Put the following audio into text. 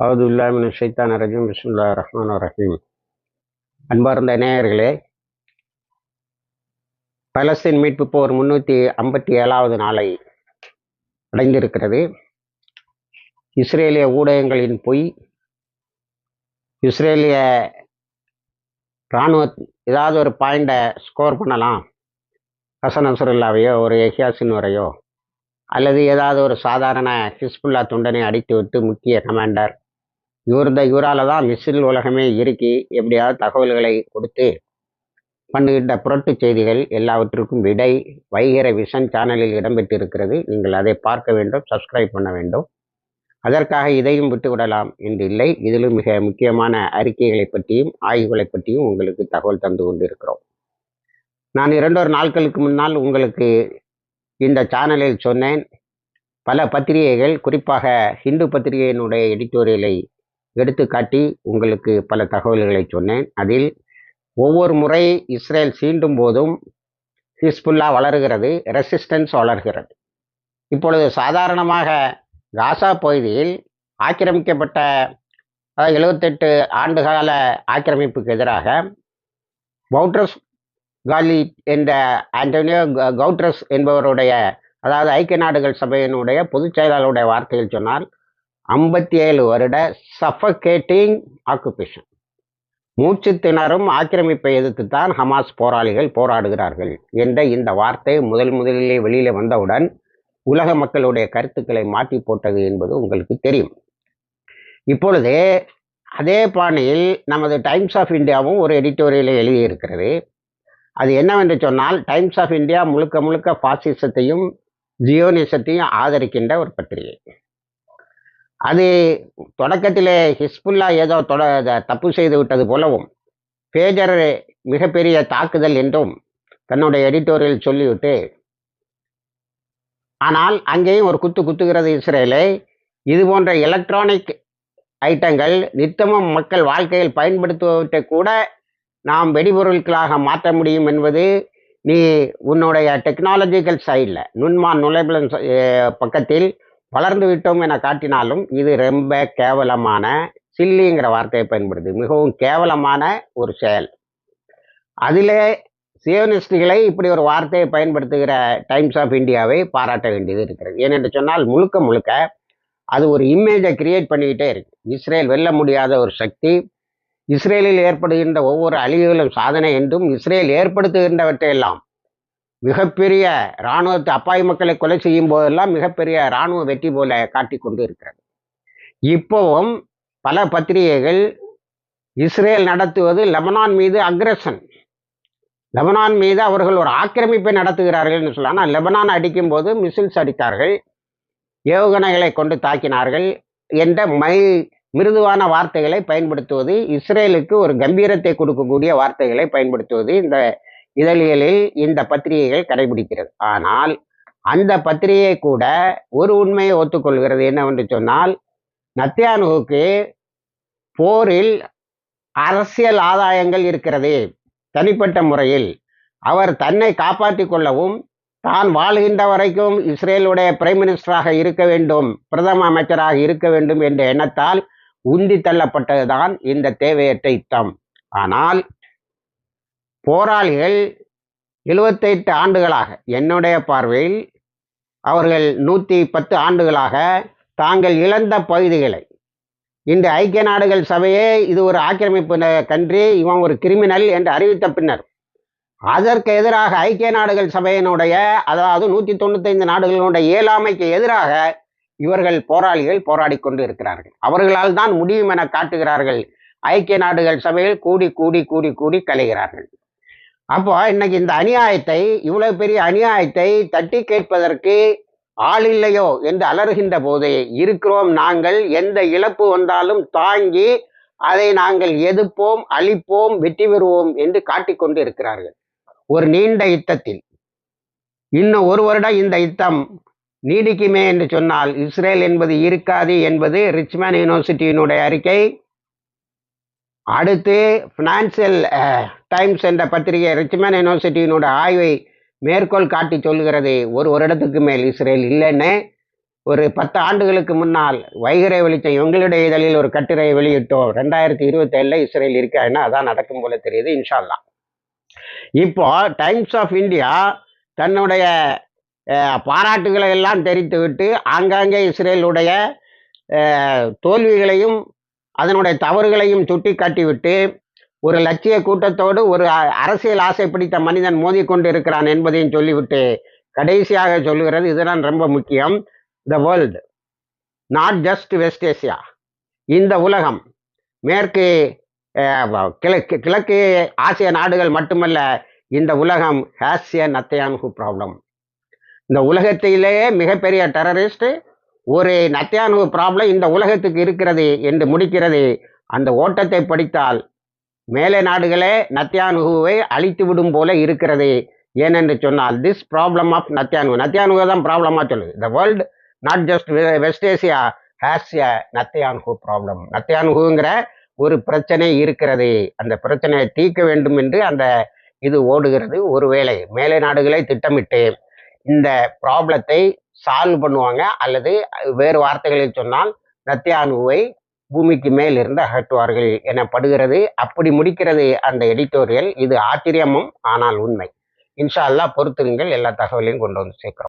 அவதுல்லாமின் ஷைத்தான் ரஜீம். பிஸ்முல்லா ரஹ்மான் ரஹீம். அன்பார்ந்த நேயர்களே பலஸ்தீன் மீட்பு போர் முன்னூற்றி ஐம்பத்தி ஏழாவது நாளை அடைந்திருக்கிறது. இஸ்ரேலிய ஊடகங்களின் பொய் இஸ்ரேலிய இராணுவ ஏதாவது ஒரு பாயிண்டை ஸ்கோர் பண்ணலாம். ஹசன் அசுருல்லாவையோ ஒரு எஹியாசின் வரையோ அல்லது ஏதாவது ஒரு சாதாரண ஹிஸ்புல்லா துண்டனை அடித்து விட்டு முக்கிய கமாண்டர் இவர் இந்த இவரால் தான் மிசில் உலகமே இறுக்கி எப்படியாவது தகவல்களை கொடுத்து பண்ணுகின்ற புரட்டு செய்திகள் எல்லாவற்றிற்கும் விடை. வைகர விஷன் சேனலில் இடம்பெற்றிருக்கிறது. நீங்கள் அதை பார்க்க வேண்டும் சப்ஸ்கிரைப் பண்ண வேண்டும். அதற்காக இதையும் விட்டுவிடலாம் என்று இல்லை இதிலும் மிக முக்கியமான அறிக்கைகளை பற்றியும் ஆய்வுகளை பற்றியும் உங்களுக்கு தகவல் தந்து கொண்டிருக்கிறோம். நான் இரண்டொரு நாட்களுக்கு முன்னால் உங்களுக்கு இந்த சேனலில் சொன்னேன். பல பத்திரிகைகள் குறிப்பாக ஹிந்து பத்திரிகையினுடைய எடிட்டோரியலை எடுத்துக்காட்டி உங்களுக்கு பல தகவல்களை சொன்னேன். அதில் ஒவ்வொரு முறை இஸ்ரேல் சீண்டும் போதும் ஹிஸ்புல்லா வளர்கிறது ரெசிஸ்டன்ஸ் வளர்கிறது. இப்பொழுது சாதாரணமாக காசா பகுதியில் ஆக்கிரமிக்கப்பட்ட எழுபத்தெட்டு ஆண்டுகால ஆக்கிரமிப்புக்கு எதிராக பவுட்ரஸ் காலி என்ற ஆண்டோனியோ கவுட்ரஸ் என்பவருடைய அதாவது ஐக்கிய நாடுகள் சபையினுடைய பொதுச் செயலாளருடைய வார்த்தையில் சொன்னால் ஐம்பத்தி ஏழு வருட சஃபகேட்டிங் ஆக்குபேஷன் மூச்சு திணறும் ஆக்கிரமிப்பை எதிர்த்து தான் ஹமாஸ் போராளிகள் போராடுகிறார்கள் என்ற இந்த வார்த்தை முதல் முதலிலே வெளியில வந்தவுடன் உலக மக்களுடைய கருத்துக்களை மாற்றி போட்டது என்பது உங்களுக்கு தெரியும். இப்பொழுது அதே பாணியில் நமது டைம்ஸ் ஆஃப் இந்தியாவும் ஒரு எடிட்டோரியலை எழுதியிருக்கிறது. அது என்னவென்று சொன்னால் டைம்ஸ் ஆஃப் இந்தியா முழுக்க முழுக்க பாசிசத்தையும் ஜியோனிசத்தையும் ஆதரிக்கின்ற ஒரு பத்திரிகை. அது தொடக்கத்திலே ஹிஸ்புல்லா ஏதோ தொட தப்பு செய்து விட்டது போலவும் பேஜர் மிகப்பெரிய தாக்குதல் என்றும் தன்னுடைய எடிட்டோரியல் சொல்லிவிட்டு ஆனால் அங்கேயும் ஒரு குத்து குத்துகிறது இஸ்ரேலை இது போன்ற எலக்ட்ரானிக் ஐட்டங்கள் நித்தமும் மக்கள் வாழ்க்கையில் பயன்படுத்துவதை கூட நாம் வெடிபொருட்களாக மாற்ற முடியும் என்பது நீ உன்னுடைய டெக்னாலஜிக்கல் சைடில் நுண்மான் நுழைபலன் பக்கத்தில் வளர்ந்து விட்டோம் என காட்டினாலும் இது ரொம்ப கேவலமான சில்லிங்கிற வார்த்தையை பயன்படுது. மிகவும் கேவலமான ஒரு செயல். அதிலே சியோனிஸ்டுகளை இப்படி ஒரு வார்த்தையை பயன்படுத்துகிற டைம்ஸ் ஆஃப் இந்தியாவை பாராட்ட வேண்டியது இருக்கிறது. ஏனென்று சொன்னால் முழுக்க முழுக்க அது ஒரு இமேஜை கிரியேட் பண்ணிக்கிட்டே இருக்கு. இஸ்ரேல் வெல்ல முடியாத ஒரு சக்தி இஸ்ரேலில் ஏற்படுகின்ற ஒவ்வொரு அழிவுகளும் சாதனை என்றும் இஸ்ரேல் ஏற்படுத்துகின்றவற்றையெல்லாம் மிகப்பெரிய இராணுவத்தை அப்பாய் மக்களை கொலை செய்யும் போதெல்லாம் மிகப்பெரிய இராணுவ வெற்றி போல காட்டி கொண்டு இருக்கிறது. இப்போவும் பல பத்திரிகைகள் இஸ்ரேல் நடத்துவது லெபனான் மீது அக்ரஷன் லெபனான் மீது அவர்கள் ஒரு ஆக்கிரமிப்பை நடத்துகிறார்கள் என்று சொல்லலாம். ஆனால் லெபனான் அடிக்கும் போது மிசில்ஸ் அடித்தார்கள். ஏவுகணைகளை கொண்டு தாக்கினார்கள் என்ற மை மிருதுவான வார்த்தைகளை பயன்படுத்துவது இஸ்ரேலுக்கு ஒரு கம்பீரத்தை கொடுக்கக்கூடிய வார்த்தைகளை பயன்படுத்துவது இந்த இதழியலில் இந்த பத்திரிகைகள் கடைபிடிக்கிறது. ஆனால் அந்த பத்திரிகை கூட ஒரு உண்மையை ஒத்துக்கொள்கிறது என்னவென்று சொன்னால் நத்தியானுவுக்கு போரில் அரசியல் ஆதாயங்கள் இருக்கிறது. தனிப்பட்ட முறையில் அவர் தன்னை காப்பாற்றி கொள்ளவும் தான் வாழ்கின்ற வரைக்கும் இஸ்ரேலுடைய பிரைம் மினிஸ்டராக இருக்க வேண்டும் பிரதம அமைச்சராக இருக்க வேண்டும் என்ற எண்ணத்தால் உந்தி தள்ளப்பட்டதுதான் இந்த தேவையற்ற யுத்தம். ஆனால் போராளிகள் எழுபத்தெட்டு ஆண்டுகளாக என்னுடைய பார்வையில் அவர்கள் நூற்றி பத்து ஆண்டுகளாக தாங்கள் இழந்த பகுதிகளை. இந்த ஐக்கிய நாடுகள் சபையே இது ஒரு ஆக்கிரமிப்பு கன்றி இவன் ஒரு கிரிமினல் என்று அறிவித்த பின்னர் அதற்கு எதிராக ஐக்கிய நாடுகள் சபையினுடைய அதாவது நூற்றி தொண்ணூத்தைந்து நாடுகளுடைய இயலாமைக்கு எதிராக இவர்கள் போராளிகள் போராடி கொண்டு இருக்கிறார்கள் அவர்களால் தான் முடியும் என காட்டுகிறார்கள். ஐக்கிய நாடுகள் சபையில் கூடி கூடி கூடி கூடி கலைகிறார்கள். அப்போ இன்னைக்கு இந்த அநியாயத்தை இவ்வளவு பெரிய அநியாயத்தை தட்டி கேட்பதற்கு ஆள் இல்லையோ என்று அலறுகின்ற போதே இருக்கிறோம் நாங்கள். எந்த இழப்பு வந்தாலும் தாங்கி அதை நாங்கள் எதிர்ப்போம் அழிப்போம் வெற்றி பெறுவோம் என்று காட்டிக்கொண்டு இருக்கிறார்கள் ஒரு நீண்ட யுத்தத்தில் இன்னும் ஒரு வருடம் இந்த யுத்தம் நீடிக்குமே என்று சொன்னால் இஸ்ரேல் என்பது இருக்காது என்பது ரிச்மேன் யூனிவர்சிட்டியினுடைய அறிக்கை. அடுத்து ஃபினான்சியல் டைம்ஸ் என்ற பத்திரிகை ரிச்மேன் யூனிவர்சிட்டியினோட ஆய்வை மேற்கோள் காட்டி சொல்கிறது ஒரு வருடத்துக்கு மேல் இஸ்ரேல் இல்லைன்னு ஒரு பத்து ஆண்டுகளுக்கு முன்னால் வைகரை வெளிச்சம் எங்களுடைய இதழில் ஒரு கட்டுரை வெளியிட்டோம். ரெண்டாயிரத்தி இருபத்தேழில் இஸ்ரேல் இருக்கான்னா அதான் நடக்கும் போல தெரியுது இன்ஷால்லா. இப்போ டைம்ஸ் ஆஃப் இந்தியா தன்னுடைய பாராட்டுகளை எல்லாம் தெரிவித்துவிட்டு ஆங்காங்கே இஸ்ரேலுடைய தோல்விகளையும் அதனுடைய தவறுகளையும் சுட்டி காட்டிவிட்டு ஒரு லட்சிய கூட்டத்தோடு ஒரு அரசியல் ஆசை பிடித்த மனிதன் மோதிக்கொண்டு இருக்கிறான் என்பதையும் சொல்லிவிட்டு கடைசியாக சொல்லுகிறது. இதுதான் ரொம்ப முக்கியம். The world not just West Asia இந்த உலகம் மேற்கு கிழக்கு கிழக்கு ஆசிய நாடுகள் மட்டுமல்ல இந்த உலகம் ஹேஸ் ஏ ப்ராப்ளம் இந்த உலகத்திலேயே மிகப்பெரிய டெரரிஸ்ட் ஒரு நத்தியானு ப்ராப்ளம் இந்த உலகத்துக்கு இருக்கிறது என்று முடிக்கிறது. அந்த ஓட்டத்தை படித்தால் மேலை நாடுகளே நத்தியானுகுவை அழித்து விடும் போல இருக்கிறது. ஏனென்று சொன்னால் திஸ் ப்ராப்ளம் ஆஃப் நத்தியானுகு. நத்தியானுகு தான் ப்ராப்ளமாக சொல்லுது. The world not just West Asia has a நத்தியானுகு problem நத்தியானுகுங்கிற ஒரு பிரச்சனை இருக்கிறது. அந்த பிரச்சனையை தீர்க்க வேண்டும் என்று அந்த இது ஓடுகிறது ஒருவேளை மேலை நாடுகளே திட்டமிட்டு இந்த ப்ராப்ளத்தை சால்வ் பண்ணுவாங்க அல்லது வேறு வார்த்தைகளில் சொன்னால் நத்தியானுவை பூமிக்கு மேல் இருந்து அகற்றுவார்கள் எனப்படுகிறது. அப்படி முடிக்கிறது அந்த எடிட்டோரியல் இது ஆச்சரியமும் ஆனால் உண்மை. இன்ஷா அல்லா பொறுத்துங்கள் எல்லா தகவலையும் கொண்டு வந்து சேர்க்கிறோம்.